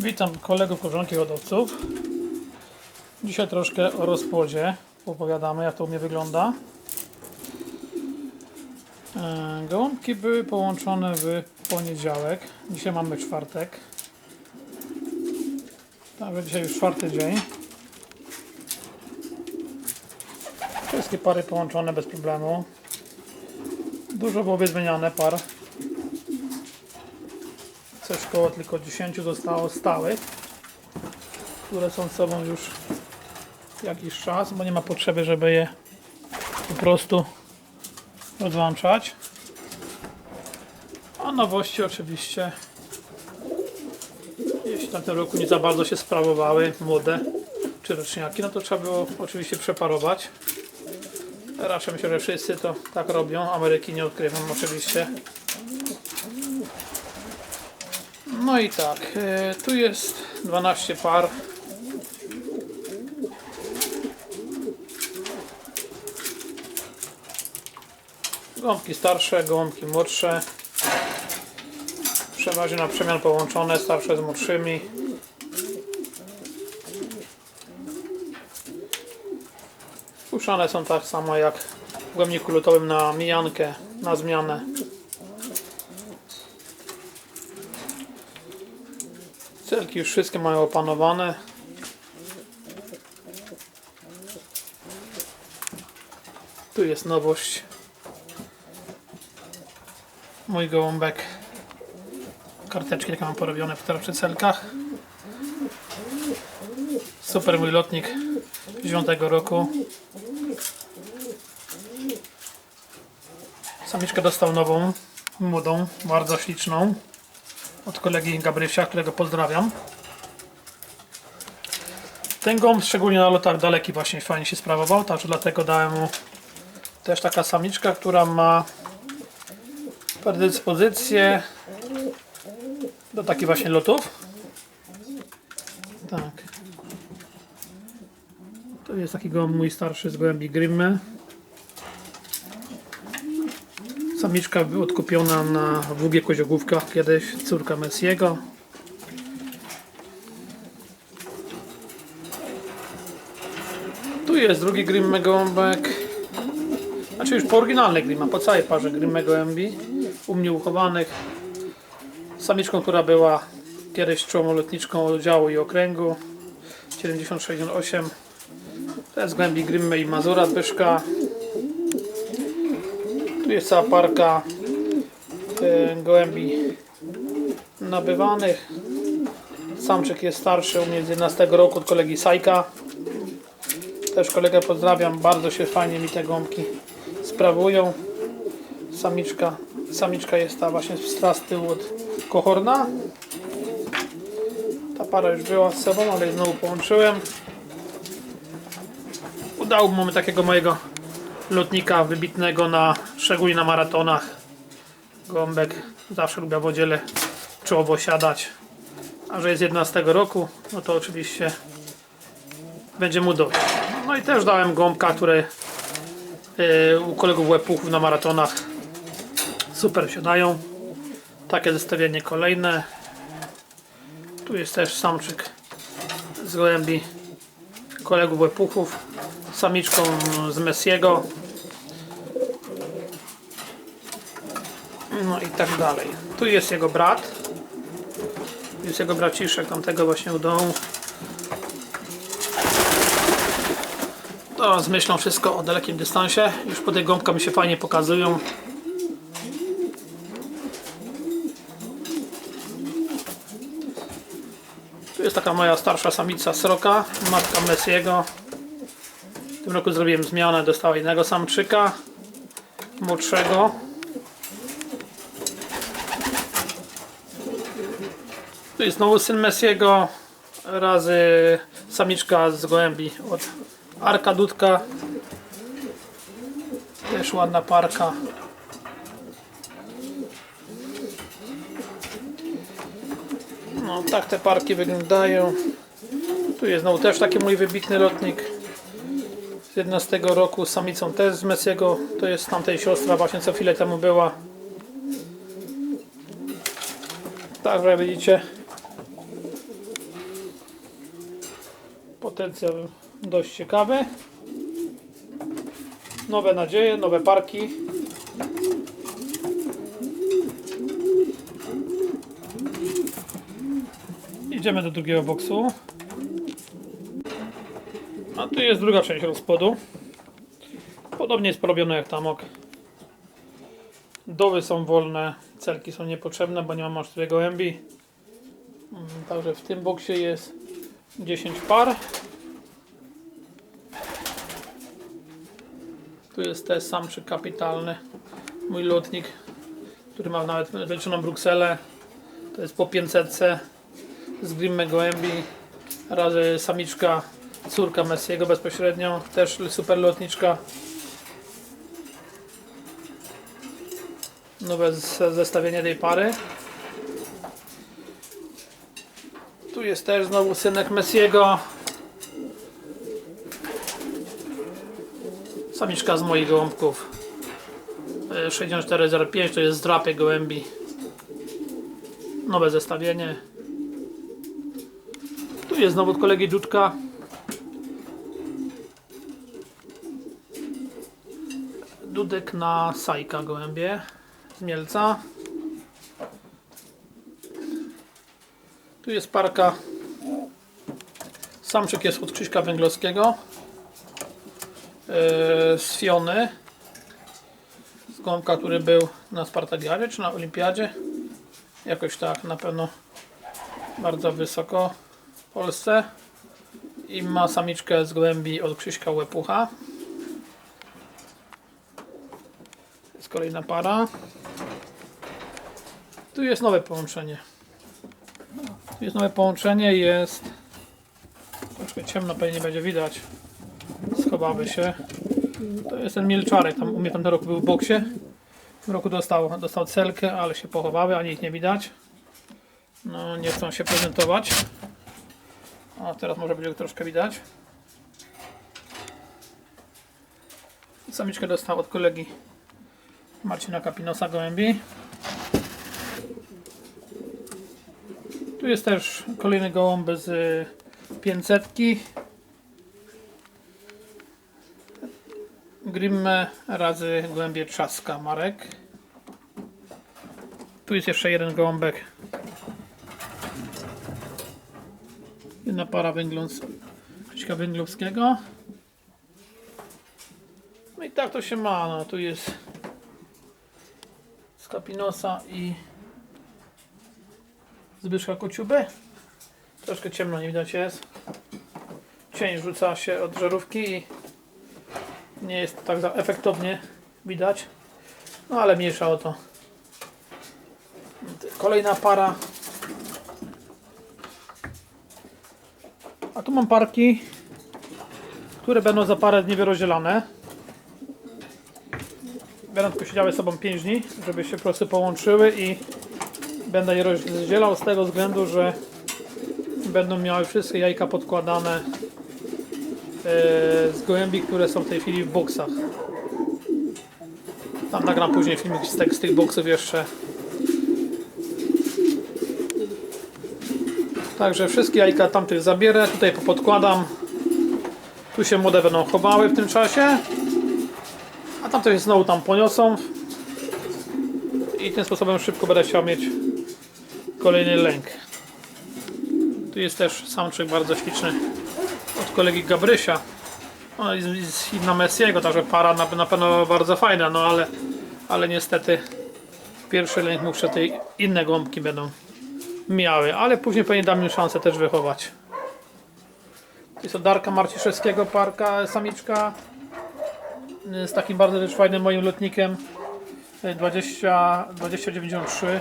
Witam kolegów, koleżanki hodowców. Dzisiaj troszkę o rozpłodzie opowiadamy, jak to u mnie wygląda. E, Gołąbki były połączone w poniedziałek. Dzisiaj mamy czwartek. Także dzisiaj już czwarty dzień. Wszystkie pary połączone bez problemu. Dużo było wyzmieniane par. Coś koło tylko 10 zostało stałych, które są sobą już jakiś czas, bo nie ma potrzeby, żeby je po prostu rozłączać. A nowości oczywiście, jeśli na tym roku nie za bardzo się sprawowały, młode czy roczniaki, no to trzeba było oczywiście przeparować. Raczej myślę, że wszyscy to tak robią. Ameryki nie odkrywam oczywiście. No i tak, e, tu jest 12 par. Gąbki starsze, gołąbki młodsze. Przeważnie na przemian połączone, starsze z młodszymi. Puszczane są tak samo jak w głębniku lutowym na mijankę, na zmianę. Celki już wszystkie mają opanowane. Tu jest nowość. Mój gołąbek. Karteczki takie mam porobione w teraz przy celkach. Super mój lotnik z 9 roku. Samiczkę dostał nową, młodą, bardzo śliczną od kolegi Gabrysia, którego pozdrawiam. Ten gąb szczególnie na lotach daleki właśnie fajnie się sprawował, także dlatego dałem mu też taka samiczka, która ma predyspozycję do takich właśnie lotów. Tak. To jest taki gołąb mój starszy z gołębi Grimme. Była odkupiona na WG Koziogówkach kiedyś, córka Messiego. Tu jest drugi Grimme gołąbek. Znaczy już po oryginalnej Grimme, po całej parze Grimme gołębi. U mnie uchowanych. Samiczką, która była kiedyś czołą lotniczką oddziału i okręgu. 7068. To jest głębi Grimme i Mazura Zbyszka. Tu jest cała parka e, gołębi nabywanych. Samczyk jest starszy u mnie z 11 roku od kolegi Sajka. Też kolegę pozdrawiam, bardzo się fajnie mi te gąbki sprawują. Samiczka, samiczka jest ta właśnie z z tyłu od kohorna. Ta para już była z sobą, ale znowu połączyłem. Udało mamy takiego mojego lotnika wybitnego na szczególnie na maratonach. Gąbek zawsze lubię w wodziele czołowo siadać. A że jest 11 roku, no to oczywiście będzie mu dość. No i też dałem gąbka, które yy, u kolegów łepuchów na maratonach super siadają. Takie zestawienie kolejne. Tu jest też samczyk z gołębi kolegów łepuchów samiczką z Messiego. No i tak dalej. Tu jest jego brat. Jest jego braciszek tamtego właśnie u domu. To z myślą wszystko o dalekim dystansie. Już po tej gąbka mi się fajnie pokazują. Tu jest taka moja starsza samica sroka matka Messiego tym roku zrobiłem zmianę, dostała innego samczyka młodszego. Tu jest znowu syn Messiego razy samiczka z gołębi od Arka Dudka. Też ładna parka. No tak te parki wyglądają. Tu jest znowu też taki mój wybitny lotnik z 11 roku samicą też z Messiego to jest tamtej siostra właśnie co chwilę temu była także widzicie potencjał dość ciekawy. Nowe nadzieje, nowe parki. Idziemy do drugiego boksu. A tu jest druga część rozpodu. Podobnie jest porobione jak tamok. Doły są wolne, celki są niepotrzebne, bo nie mam aż tyle gołębi. Także w tym boksie jest 10 par. Tu jest też samczyk kapitalny. Mój lotnik, który ma nawet wyliczoną Brukselę. To jest po 500 z Grimme gołębi. Razy samiczka, córka Messiego bezpośrednio. Też super lotniczka. Nowe zestawienie tej pary. Tu jest też znowu synek Messiego. Samiczka z moich gołąbków. E, 6405 to jest z drapy gołębi. Nowe zestawienie. Tu jest znowu od kolegi Dudka. Dudek na Sajka gołębie z Mielca. Tu jest parka. Samczyk jest od Krzyśka Węglowskiego. Yy, z Fiony. Z gąbka, który był na Spartagiadzie czy na Olimpiadzie. Jakoś tak, na pewno bardzo wysoko w Polsce. I ma samiczkę z gołębi od Krzyśka Łepucha. Kolejna para. Tu jest nowe połączenie. Tu jest nowe połączenie, jest troszkę ciemno, pewnie nie będzie widać. Schowały się. To jest ten milczarek, tam u mnie tamten rok był w boksie. W tym roku dostał, dostał celkę, ale się pochowały, ani ich nie widać. No, nie chcą się prezentować. A teraz może będzie troszkę widać. Samiczkę dostał od kolegi Marcina Kapinosa Gołębi. Tu jest też kolejny gołąb z 500. Grimme razy gołębie trzaska Marek. Tu jest jeszcze jeden gołąbek. Jedna para Krzyśka Węglowskiego. No i tak to się ma. No, tu jest z Kapinosa i Zbyszka Kociuby. Troszkę ciemno nie widać jest. Cień rzuca się od żarówki i nie jest tak efektownie widać. No ale mniejsza o to. Kolejna para. A tu mam parki, które będą za parę dni wyrozdzielane. Będą posiedziały sobą 5 dni, żeby się po prostu połączyły i będę je rozdzielał z tego względu, że będą miały wszystkie jajka podkładane e, z gołębi, które są w tej chwili w boksach. Tam nagram później filmik z, tych- z tych boksów jeszcze. Także wszystkie jajka tamtych zabierę, tutaj podkładam. Tu się młode będą chowały w tym czasie. A tamte się znowu tam poniosą. I tym sposobem szybko będę chciał mieć kolejny lęk. Tu jest też samczyk bardzo śliczny od kolegi Gabrysia. No i Hidna Messiego, także para na, na pewno bardzo fajna, no ale, ale niestety pierwszy lęk muszę tej inne gąbki będą miały, ale później pewnie dam im szansę też wychować. Jest od Darka Marciszewskiego parka, samiczka z takim bardzo też fajnym moim lotnikiem 20, 2093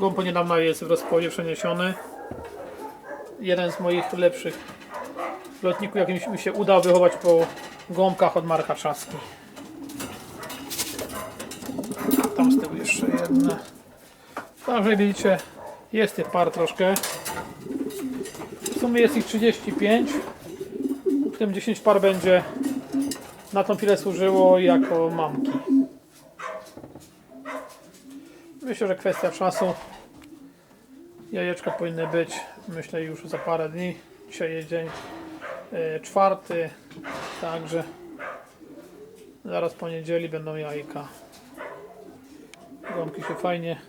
Gąb niedawno jest w rozpodzie przeniesiony. Jeden z moich lepszych lotników, jaki mi się udało wychować po gąbkach od Marka Trzaski. Tam z tyłu jeszcze jedna. Także widzicie, jest tych par troszkę. W sumie jest ich 35. W tym 10 par będzie na tą chwilę służyło jako mamki. Myślę, że kwestia czasu. Jajeczka powinny być, myślę, już za parę dni. Dzisiaj jest dzień e, czwarty, także zaraz po niedzieli będą jajka. Gąbki się fajnie,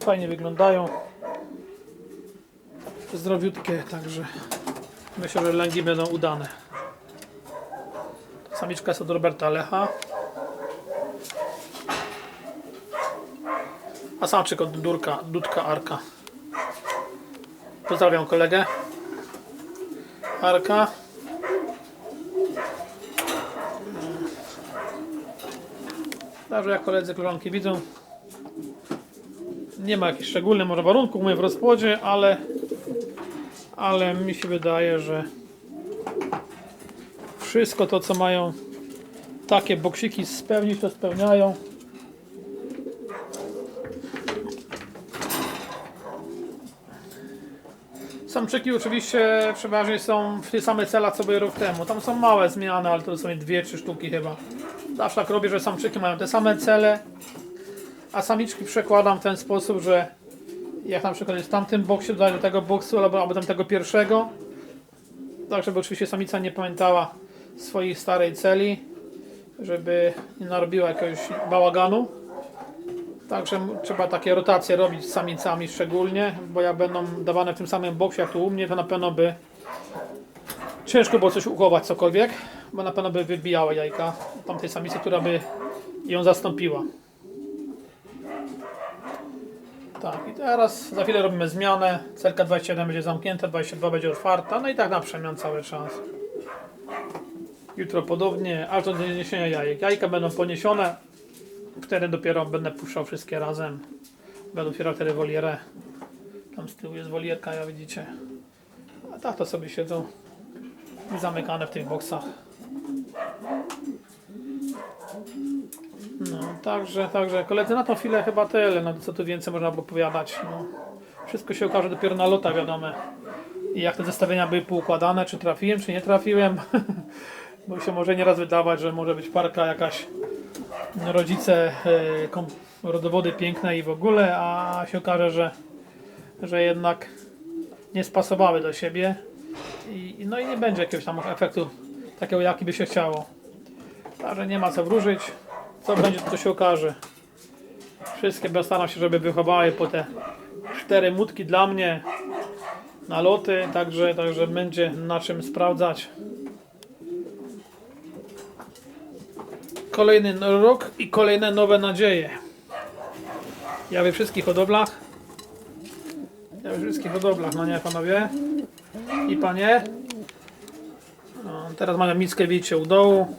fajnie wyglądają. Zdrowiutkie, także myślę, że lęgi będą udane. Samiczka jest od Roberta Lecha. A samczyk od Durka, Dudka Arka. Pozdrawiam kolegę. Arka. Także jak koledzy, koleżanki widzą, nie ma jakichś szczególnych warunków, w rozpłodzie, ale ale mi się wydaje, że wszystko to, co mają takie boksiki spełnić, to spełniają. Samczyki oczywiście przeważnie są w tych samych celach co były rok temu. Tam są małe zmiany, ale to są dwie, trzy sztuki chyba. Zawsze tak robię, że samczyki mają te same cele, a samiczki przekładam w ten sposób, że jak na przykład jest w tamtym boksie, dodaję do tego boksu albo, albo tamtego pierwszego. Tak, żeby oczywiście samica nie pamiętała swojej starej celi, żeby nie narobiła jakiegoś bałaganu. Także trzeba takie rotacje robić z samicami szczególnie, bo jak będą dawane w tym samym boksie jak tu u mnie, to na pewno by ciężko było coś uchować cokolwiek, bo na pewno by wybijały jajka tamtej samicy, która by ją zastąpiła. Tak, i teraz za chwilę robimy zmianę. Celka 21 będzie zamknięta, 22 będzie otwarta, no i tak na przemian cały czas. Jutro podobnie, aż do niesienia jajek. Jajka będą poniesione, wtedy dopiero będę puszczał wszystkie razem. Będę otwierał wtedy wolierę. Tam z tyłu jest wolierka, jak widzicie. A tak to sobie siedzą zamykane w tych boksach. No, także, także koledzy, na tą chwilę chyba tyle, no co tu więcej można by opowiadać. No, wszystko się okaże dopiero na lota, wiadomo. I jak te zestawienia były poukładane, czy trafiłem, czy nie trafiłem. Bo się może nieraz wydawać, że może być parka jakaś rodzice, e, rodowody piękne i w ogóle, a się okaże, że, że jednak nie spasowały do siebie. I, no i nie będzie jakiegoś tam efektu takiego, jaki by się chciało. Także nie ma co wróżyć. Co będzie, to się okaże. Wszystkie staram się, żeby wychowały po te cztery mutki dla mnie na loty, także, także będzie na czym sprawdzać. Kolejny rok i kolejne nowe nadzieje. Ja we wszystkich hodowlach. Ja we wszystkich hodowlach, no nie panowie? I panie? No, teraz mają miskę, widzicie, u dołu.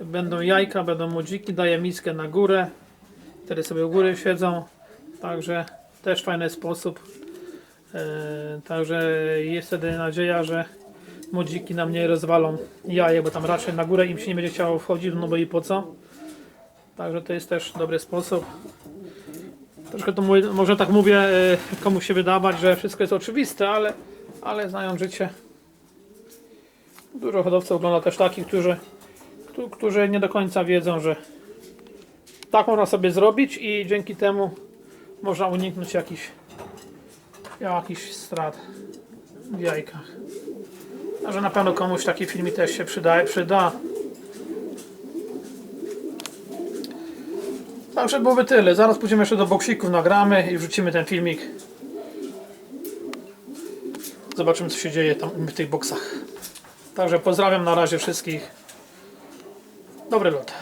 Będą jajka, będą młodziki, daję miskę na górę. Wtedy sobie u góry siedzą. Także też fajny sposób. E, także jest wtedy nadzieja, że młodziki nam nie rozwalą jaje, bo tam raczej na górę im się nie będzie chciało wchodzić, no bo i po co. Także to jest też dobry sposób. Troszkę to mówię, może tak mówię, e, komuś się wydawać, że wszystko jest oczywiste, ale, ale znają życie. Dużo hodowców ogląda też takich, którzy któ- którzy nie do końca wiedzą, że tak można sobie zrobić i dzięki temu można uniknąć jakichś jakichś strat w jajkach. Także na pewno komuś taki filmik też się przyda. przyda. Także byłoby tyle. Zaraz pójdziemy jeszcze do boksików, nagramy i wrzucimy ten filmik. Zobaczymy co się dzieje tam w tych boksach. Także pozdrawiam na razie wszystkich. Dobry lot.